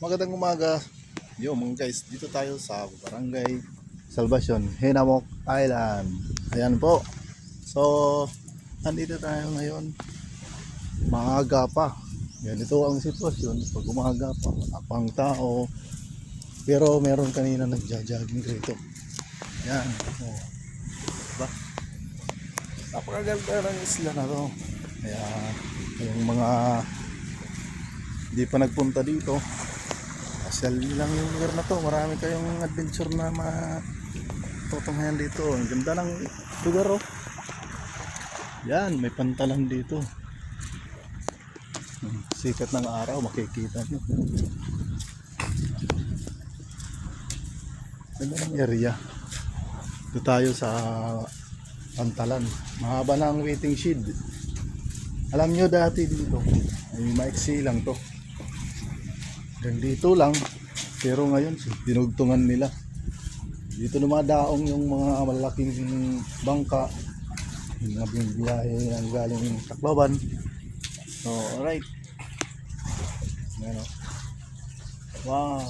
Magandang umaga. Yo mga guys, dito tayo sa Barangay Salvacion, Hinamok Island. Ayan po. So, andito tayo ngayon. Maaga pa. Ganito ang sitwasyon. Pag umaga pa, wala pang tao. Pero meron kanina nagja-jogging rito. Ayan. Oh. Diba? Napakaganda ng isla na to. Kaya, yung mga hindi pa nagpunta dito, Pasyal lang yung lugar na to. Marami kayong adventure na matutunghayan dito. Ang ganda ng lugar oh. Yan, may pantalan dito. Hmm, Sikat ng araw, makikita nyo. Ganda ng area. Dito tayo sa pantalan. Mahaba na ang waiting shed. Alam nyo dati dito, ay maiksi lang to. Dito lang. Pero ngayon, dinugtungan nila. Dito dumadaong yung mga malalaking bangka. Yung biyahe ang galing Tacloban. So, alright. Ayan o. Wow.